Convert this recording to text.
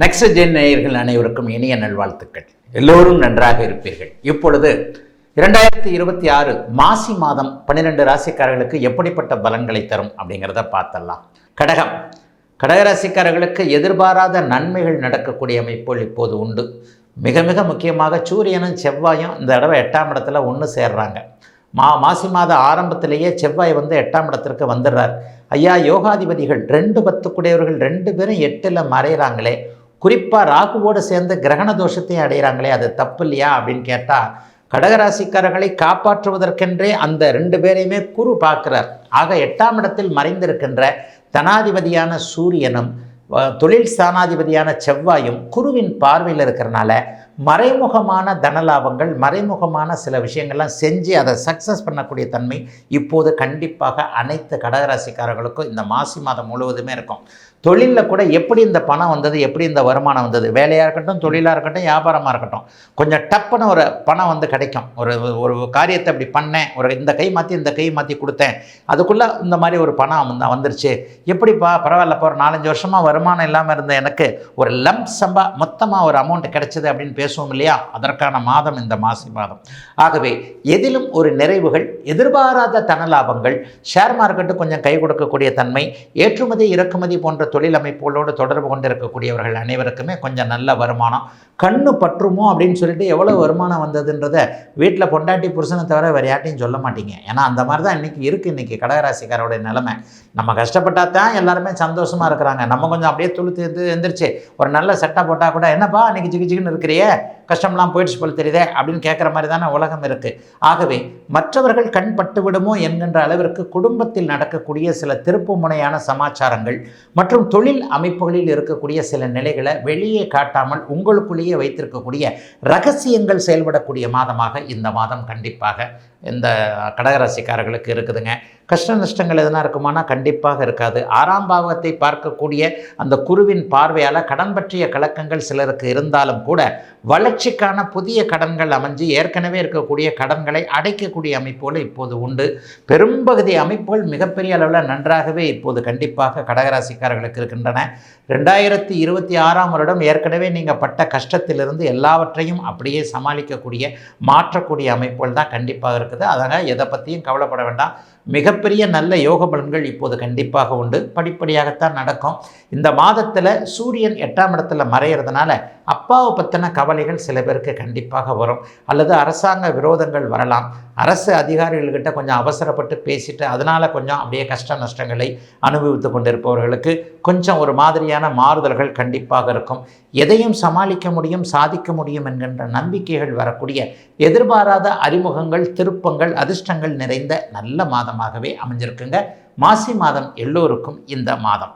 Next gen நேயர்கள் அனைவருக்கும் இனிய நல்வாழ்த்துக்கள். எல்லோரும் நன்றாக இருப்பீர்கள். இப்பொழுது இரண்டாயிரத்தி இருபத்தி ஆறு மாசி மாதம் பன்னிரெண்டு ராசிக்காரர்களுக்கு எப்படிப்பட்ட பலன்களை தரும் அப்படிங்கிறத பார்த்தலாம் கடகம். கடகராசிக்காரர்களுக்கு எதிர்பாராத நன்மைகள் நடக்கக்கூடிய அமைப்புகள் இப்போது உண்டு. மிக மிக முக்கியமாக சூரியனும் செவ்வாயும் இந்த தடவை எட்டாம் இடத்துல ஒன்று சேர்றாங்க. மா மாசி மாத ஆரம்பத்திலேயே செவ்வாய் வந்து எட்டாம் இடத்திற்கு வந்துடுறார். ஐயா யோகாதிபதிகள் ரெண்டு பத்துக்குடையவர்கள் ரெண்டு பேரும் எட்டில் மறைகிறாங்களே குறிப்பாக ராகுவோடு சேர்ந்து கிரகண தோஷத்தையும் அடைகிறாங்களே அது தப்பு இல்லையா அப்படின்னு கேட்டால் கடகராசிக்காரர்களை காப்பாற்றுவதற்கென்றே அந்த ரெண்டு பேரையுமே குரு பார்க்கிறார். ஆக எட்டாம் இடத்தில் மறைந்திருக்கின்ற தனாதிபதியான சூரியனும் தொழில் ஸ்தானாதிபதியான செவ்வாயும் குருவின் பார்வையில் இருக்கிறனால மறைமுகமான தனலாபங்கள் மறைமுகமான சில விஷயங்கள்லாம் செஞ்சு அதை சக்ஸஸ் பண்ணக்கூடிய தன்மை இப்போது கண்டிப்பாக அனைத்து கடகராசிக்காரர்களுக்கும் இந்த மாசி மாதம் முழுவதுமே இருக்கும். தொழிலில் கூட எப்படி இந்த பணம் வந்தது எப்படி இந்த வருமானம் வந்தது? வேலையாக இருக்கட்டும் தொழிலாக இருக்கட்டும் வியாபாரமாக இருக்கட்டும். கொஞ்சம் டப்புன்னு ஒரு பணம் வந்து கிடைக்கும். ஒரு ஒரு காரியத்தை அப்படி பண்ணேன். ஒரு இந்த கை மாற்றி இந்த கை மாற்றி கொடுத்தேன். அதுக்குள்ளே இந்த மாதிரி ஒரு பணம் வந்து வந்துருச்சு. எப்படிப்பா பரவாயில்லப்பா ஒரு நாலஞ்சு வருஷமாக வருமானம் இல்லாமல் இருந்த எனக்கு ஒரு லம்ப் சம்பா மொத்தமாக ஒரு அமௌண்ட் கிடைச்சது அப்படின்னு பேசுவோம் இல்லையா? அதற்கான மாதம் இந்த மாசி மாதம். ஆகவே எதிலும் ஒரு நிறைவுகள் எதிர்பாராத தனலாபங்கள் ஷேர் மார்க்கெட்டு கொஞ்சம் கை கொடுக்கக்கூடிய தன்மை ஏற்றுமதி இறக்குமதி போன்ற தொழில் அமைப்புகளோடு தொடர்பு கொண்டிருக்கக்கூடியவர்கள் அனைவருக்குமே கொஞ்சம் நல்ல வருமானம். கண்ணு பற்றுமோ அப்படின்னு சொல்லிட்டு எவ்வளோ வருமானம் வந்ததுன்றதை வீட்டில் பொண்டாட்டி புருஷனை தவிர வேறு யார்ட்டையும் சொல்ல மாட்டீங்க. ஏன்னா அந்த மாதிரி தான் இன்றைக்கி இருக்குது இன்றைக்கி கடகராசிக்காரோடைய நிலைமை. நம்ம கஷ்டப்பட்டால் தான் எல்லாருமே சந்தோஷமாக இருக்கிறாங்க. நம்ம கொஞ்சம் அப்படியே துளுத்து எந்து எந்திரிச்சு ஒரு நல்ல சட்டை போட்டால் கூட என்னப்பா இன்றைக்கி ஜிகு ஜிகுன்னு இருக்கிறியே? கஷ்டம்லாம் போயிடுச்சு போல் தெரியுதே அப்படின்னு கேட்குற மாதிரி தானே உலகம் இருக்குது ஆகவே மற்றவர்கள் கண் பட்டு விடுமோ என்கின்ற அளவிற்கு குடும்பத்தில் நடக்கக்கூடிய சில திருப்பு முனையான சமாச்சாரங்கள் மற்றும் தொழில் அமைப்புகளில் இருக்கக்கூடிய சில நிலைகளை வெளியே காட்டாமல் உங்களுக்குள்ளேயே வைத்திருக்கக்கூடிய ரகசியங்கள் செயல்படக்கூடிய மாதமாக இந்த மாதம் கண்டிப்பாக இந்த கடகராசிக்காரர்களுக்கு இருக்குதுங்க. கஷ்ட நஷ்டங்கள் எதனா இருக்குமானா கண்டிப்பாக இருக்காது. ஆறாம் பாவத்தை பார்க்கக்கூடிய அந்த குருவின் பார்வையால் கடன் பற்றிய கலக்கங்கள் சிலருக்கு இருந்தாலும் கூட வளர்ச்சிக்கான புதிய கடன்கள் அமைஞ்சு ஏற்கனவே இருக்கக்கூடிய கடன்களை அடைக்கக்கூடிய அமைப்புகள் இப்போது உண்டு. பெரும்பகுதி அமைப்புகள் மிகப்பெரிய அளவில் நன்றாகவே இப்போது கண்டிப்பாக கடகராசிக்காரர்களுக்கு இருக்கின்றன. ரெண்டாயிரத்தி இருபத்தி ஆறாம் வருடம் ஏற்கனவே நீங்கள் பட்ட கஷ்டத்திலிருந்து எல்லாவற்றையும் அப்படியே சமாளிக்கக்கூடிய மாற்றக்கூடிய அமைப்புகள் தான் கண்டிப்பாக இருக்குது. அதனால் எதை பற்றியும் கவலைப்பட வேண்டாம். மிகப்பெரிய நல்ல யோக பலன்கள் இப்போது கண்டிப்பாக உண்டு. படிப்படியாகத்தான் நடக்கும். இந்த மாதத்தில் சூரியன் எட்டாம் இடத்துல மறையிறதுனால அப்பாவை பற்றின கவலைகள் சில பேருக்கு கண்டிப்பாக வரும். அல்லது அரசாங்க விரோதங்கள் வரலாம். அரசு அதிகாரிகள்கிட்ட கொஞ்சம் அவசரப்பட்டு பேசிட்டு அதனால் கொஞ்சம் அப்படியே கஷ்ட நஷ்டங்களை அனுபவித்து கொண்டிருப்பவர்களுக்கு கொஞ்சம் ஒரு மாதிரியான மாறுதல்கள் கண்டிப்பாக இருக்கும். எதையும் சமாளிக்க முடியும் சாதிக்க முடியும் என்கின்ற நம்பிக்கைகள் வரக்கூடிய எதிர்பாராத அறிமுகங்கள் திருப்பங்கள் அதிர்ஷ்டங்கள் நிறைந்த நல்ல மாதமாகவே அமைஞ்சிருக்குங்க. மாசி மாதம் எல்லோருக்கும் இந்த மாதம்.